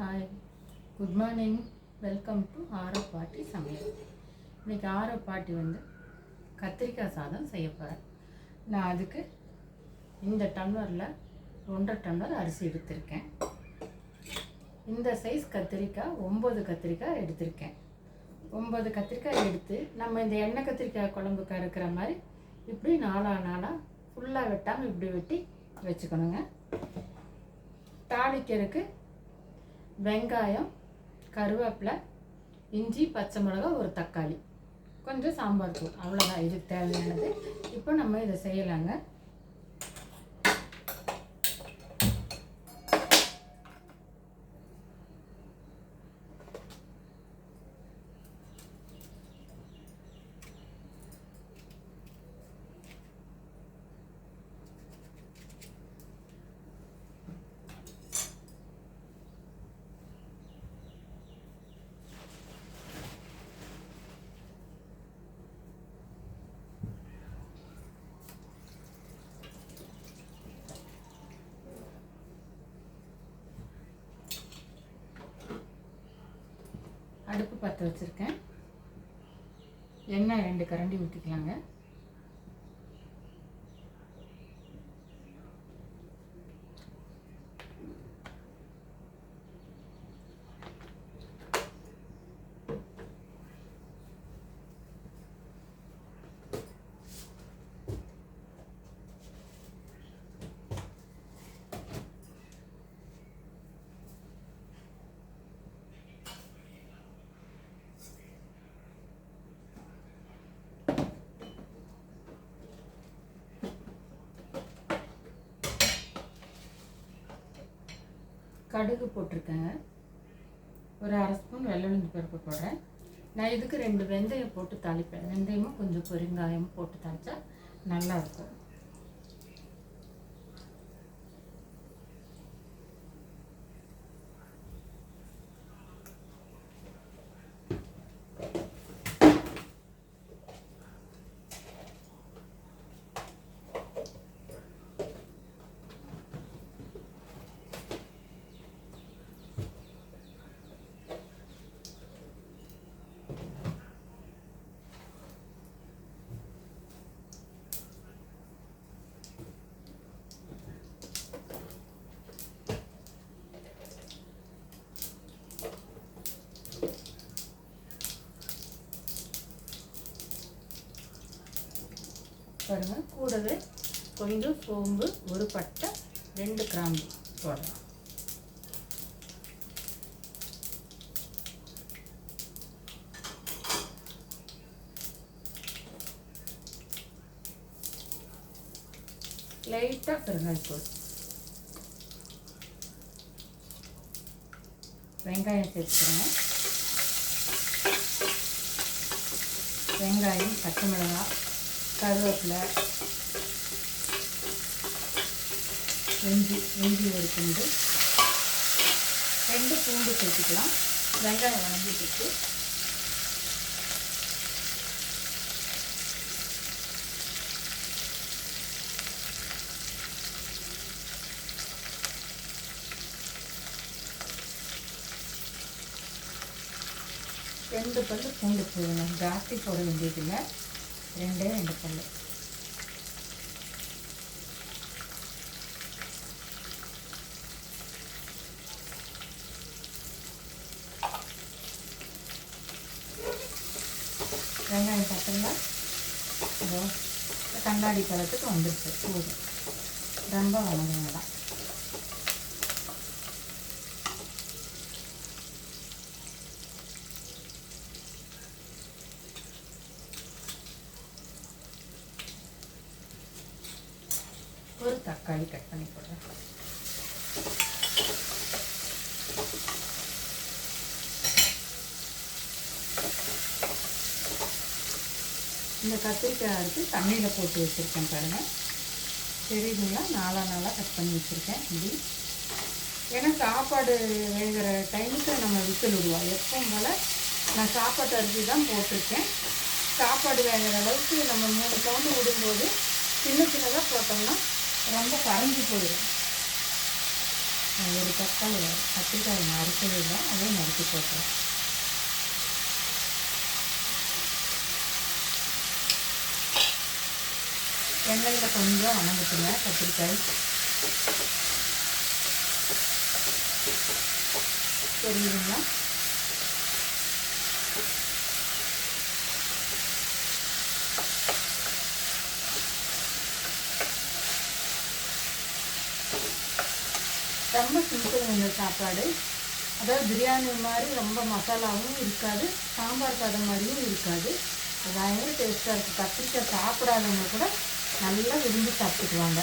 Hi good morning welcome to ஆரோ பாட்டி சமையல் இன்றைக்கி ஆரோ பாட்டி வந்து கத்திரிக்காய் சாதம் செய்ய போகிறேன் நான் அதுக்கு இந்த டம்ளரில் ஒன்றரை டம்ளர் அரிசி எடுத்திருக்கேன். இந்த சைஸ் கத்திரிக்காய் ஒம்பது கத்திரிக்காய் எடுத்திருக்கேன். ஒம்பது கத்திரிக்காய் எடுத்து நம்ம இந்த எண்ணெய் கத்திரிக்காய் குழம்புக்கு அறுக்கிற மாதிரி இப்படி நாலா நாளாக ஃபுல்லாக வெட்டாமல் இப்படி வெட்டி வச்சுக்கணுங்க. தாளிக்கிறதுக்கு வெங்காயம் கருவேப்பிலை இஞ்சி பச்சை மிளகாய் ஒரு தக்காளி. கொஞ்சம் சாம்பார் தூள். அவ்வளோதான் இதுக்கு தேவையானது. இப்போ நம்ம இதை செய்யலாங்க. அடுப்பு பற்ற வச்சுருக்கேன். எண்ணெய் ரெண்டு கரண்டி ஊற்றிக்கலாங்க கடுகு போட்டிருக்கேங்க ஒரு அரை ஸ்பூன் வெள்ளை பருப்பு போடுறேன். நான் இதுக்கு ரெண்டு வெந்தயம் போட்டு தாளிப்பேன். வெந்தயமும் கொஞ்சம் பெருங்காயமும் போட்டு தாளித்தா நல்லாயிருக்கும் இருக்கும் பாருங்க. கூடவே கொஞ்சம் சோம்பு ஒரு பட்டை ரெண்டு கிராம்பு போடலாம். லைட்டாக பெருங்காயத்தூள் வெங்காயம் சேர்த்துக்கிறேன். வெங்காயம் பச்சை மிளகாய் கருவேப்பிலை இஞ்சி இஞ்சி ஒரு துண்டு ரெண்டு பூண்டு சேர்த்துக்கலாம். வெங்காயம் வணங்கிட்டு ரெண்டு பல்லு பூண்டு போடணும். ஜாஸ்தி போட வேண்டியதில்லை. ரெண்டே ரெண்டு பல்லு வெங்காயம் பார்த்தீங்களா இதோ கண்ணாடி பழத்துக்கு வந்துருச்சு போதும் ரொம்ப வணங்க வேண்டாம் ஒரு தக்காளி கட் பண்ணி போடுறேன். இந்த கத்திரிக்காய் அறுத்து தண்ணியில் போட்டு வச்சுருக்கேன் பாருங்கள் தெரியுதுங்களா நாலா நாளாக கட் பண்ணி வச்சுருக்கேன் இப்படி. ஏன்னா சாப்பாடு வேகிற டைமுக்கு நம்ம விசில் விடுவோம். எப்பவும் போல் நான் சாப்பாட்டு அரிசி தான் போட்டிருக்கேன். சாப்பாடு வேகிற அளவுக்கு நம்ம மூணு சவுண்டு விடும்போது சின்ன சின்னதாக போட்டோம்னா ரொம்ப கரைஞ்சி போயிடும். ஒரு தக்காளி கத்திரிக்காய் நறுக்கவே இல்லை அதே நறுக்கி போட்டுறேன். எண்ணெயில் கொஞ்சம் வணங்கிட்டுங்க கத்திரிக்காய். தெரியுதுங்களா ரொம்ப சிம்பிள் இந்த சாப்பாடு. அதாவது பிரியாணி மாதிரி ரொம்ப மசாலாவும் இருக்காது சாம்பார் சாதம் மாதிரியும் இருக்காது. பயங்கர டேஸ்ட்டாக இருக்குது கத்திரிக்காய் சாப்பிடாதவங்க கூட நல்லா விரும்பி சாப்பிட்டுக்குவாங்க.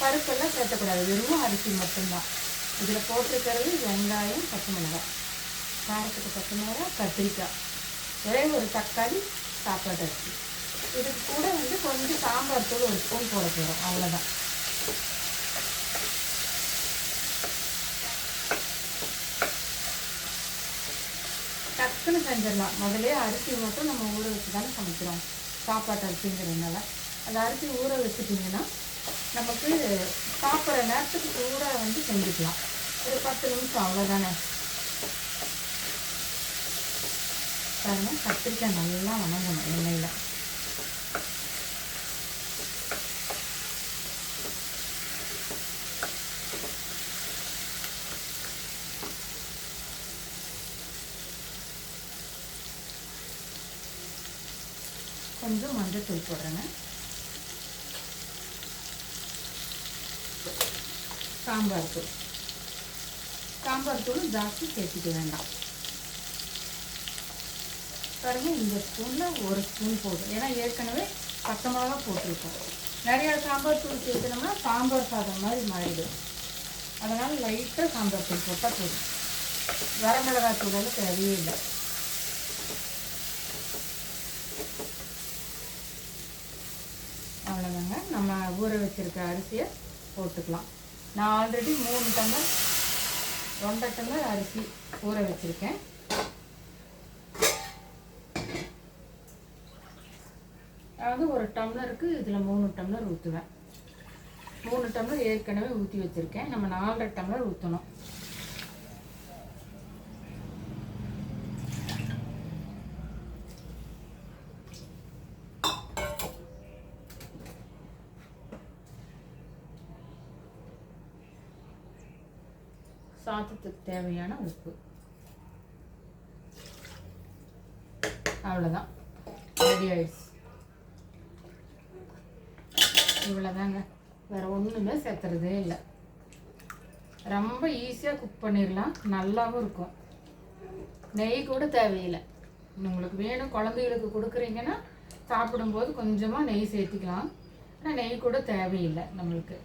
பருப்பெல்லாம் சேர்த்தக்கூடாது. வெறும் அரிசி மட்டும்தான். இதில் போட்டிருக்கிறது வெங்காயம் பச்சை மிளகாய். காரத்துக்கு பச்சை மிளகாய் கத்திரிக்காய். ஒரே ஒரு தக்காளி சாப்பாடு அரிசி. இதுக்கு கூட வந்து கொஞ்சம் சாம்பார் தூள் ஒரு ஸ்பூன் போட போகிறோம் அவ்வளோதான் டக்குன்னு செஞ்சிடலாம். முதலே அரிசி மட்டும் நம்ம ஊற வச்சு தானே சமைக்கிறோம். சாப்பாட்டு அரிசிங்கிறதுனால. அந்த அரிசி ஊற வச்சுட்டிங்கன்னா நமக்கு சாப்பிட்ற நேரத்துக்கு ஊற வந்து செஞ்சுக்கலாம். ஒரு பத்து நிமிஷம் அவ்வளோதானே பாருங்கள் கத்திரிக்காய் நல்லா வணங்கணும் எண்ணெயில். கொஞ்சம் மஞ்சத்தூள் போடுறேங்க. சாம்பார் தூள். சாம்பார் தூள் ஜாஸ்தி சேர்த்துக்க வேண்டாம். பாருங்க இந்த ஸ்பூனில் ஒரு ஸ்பூன் போதும். ஏன்னா ஏற்கனவே பச்சை மிளகா போட்டிருக்கோம். நிறையா சாம்பார் தூள் சேர்த்துனோம்னா சாம்பார் சாதம் மாதிரி மாறிடும். அதனால் லைட்டாக சாம்பார் தூள் போட்டால் போதும். வரமிளகாய் தூளெல்லாம் தேவையே இல்லை. நம்ம ஊற வச்சிருக்க அரிசியை போட்டுக்கலாம். நான் ஆல்ரெடி மூணு டம்ளர் ரெண்டை டம்ளர் அரிசி ஊற வச்சுருக்கேன். அதாவது ஒரு டம்ளருக்கு இதில் மூணு டம்ளர் ஊற்றுவேன் மூணு டம்ளர் ஏற்கனவே ஊற்றி வச்சுருக்கேன். நம்ம நாலரை டம்ளர் ஊற்றணும் சாதத்துக்கு தேவையான உப்பு. அவ்வளோதான் ரெடி ஆயிடுச்சு. இவ்வளோதாங்க வேறு ஒன்றுமே சேர்த்துறதே இல்லை. ரொம்ப ஈஸியாக குக் பண்ணிடலாம் நல்லாவும் இருக்கும். நெய் கூட தேவையில்லை. உங்களுக்கு வேணும் குழந்தைகளுக்கு கொடுக்குறீங்கன்னா சாப்பிடும்போது கொஞ்சமாக நெய் சேர்த்திக்கலாம். ஆனால் நெய் கூட தேவையில்லை நம்மளுக்கு.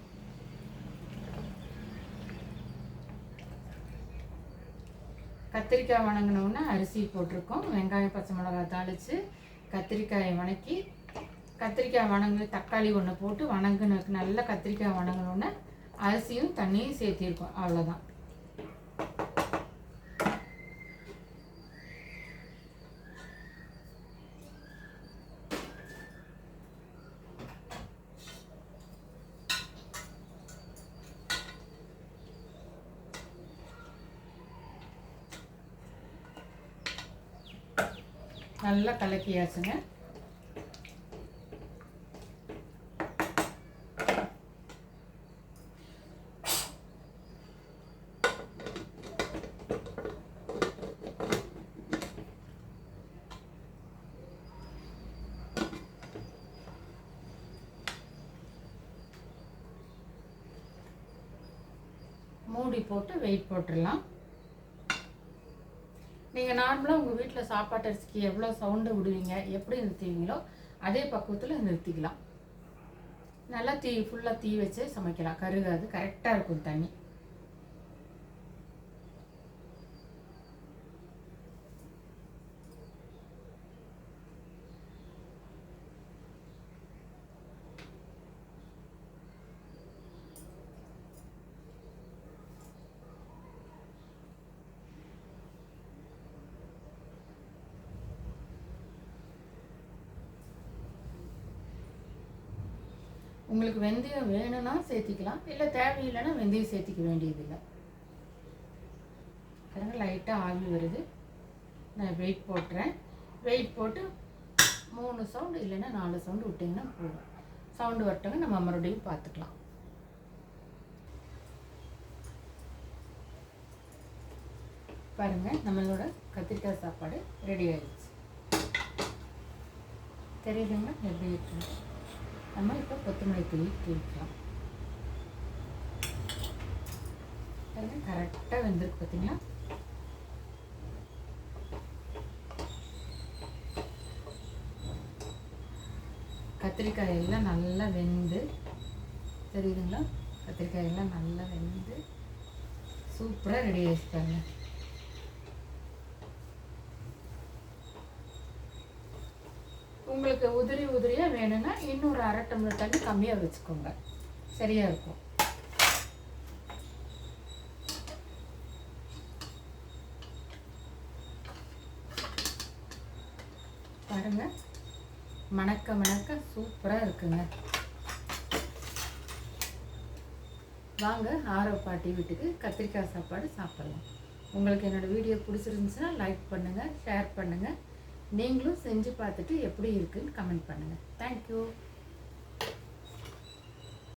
கத்திரிக்காய் வணங்கினோன்னா அரிசி போட்டிருக்கோம். வெங்காயம் பச்சை மிளகாய் தாளித்து கத்திரிக்காயை வணக்கி கத்திரிக்காய் வணங்கு தக்காளி ஒன்று போட்டு வணங்கினதுக்கு நல்லா கத்திரிக்காய் வணங்கினோன்னே அரிசியும் தண்ணியும் சேர்த்திருக்கோம். அவ்வளோதான் நல்லா கலக்கியாச்சுங்க. மூடி போட்டு வெயிட் போட்டுடலாம். நீங்கள் நார்மலாக உங்கள் வீட்டில் சாப்பாட்டு அரிசிக்கு எவ்வளோ சவுண்டு விடுவீங்க? எப்படி நிறுத்துவீங்களோ அதே பக்குவத்தில் நிறுத்திக்கலாம். நல்லா தீ ஃபுல்லாக தீ வச்சு சமைக்கலாம். கருகாது கரெக்டாக இருக்கும் தண்ணி. உங்களுக்கு வெந்தயம் வேணும்னா சேர்த்திக்கலாம். இல்லை தேவையில்லைன்னா வெந்தயம் சேர்த்திக்க வேண்டியதில்லை. பாருங்க லைட்டாக ஆவி வருது. நான் வெயிட் போட்டுறேன். வெயிட் போட்டு மூணு சவுண்டு இல்லைன்னா நாலு சவுண்டு விட்டிங்கன்னா போதும். சவுண்டு வரட்டங்க நம்ம மறுபடியும் பார்த்துக்கலாம். பாருங்கள் நம்மளோட கத்திரிக்காய் சாப்பாடு ரெடி ஆயிடுச்சு. தெரியுதுங்க எப்படி இருக்குது நம்ம இப்போ கொத்தமல்லி தூவி தூவிக்கலாம் பாருங்க கரெக்டாக வெந்திருக்கு பார்த்தீங்களா கத்திரிக்காய் எல்லாம் நல்லா வெந்து தெரியுதுங்களா? கத்திரிக்காய் எல்லாம் நல்லா வெந்து சூப்பராக ரெடி ஆகிடுச்சாங்க உங்களுக்கு உதிரி உதிரியாக வேணும்னா இன்னொரு அரை டம்ளர் தண்ணி கம்மியாக வச்சுக்கோங்க. சரியாக இருக்கும். பாருங்க. மணக்க மணக்க சூப்பராக இருக்குங்க. வாங்க ஆரோ பாட்டி வீட்டுக்கு கத்திரிக்காய் சாப்பாடு சாப்பிடலாம். உங்களுக்கு என்னோடய வீடியோ பிடிச்சிருந்துச்சுன்னா லைக் பண்ணுங்கள் ஷேர் பண்ணுங்கள் நீங்களும் செஞ்சு பார்த்துட்டு எப்படி இருக்குன்னு கமெண்ட் பண்ணுங்கள் தேங்க்யூ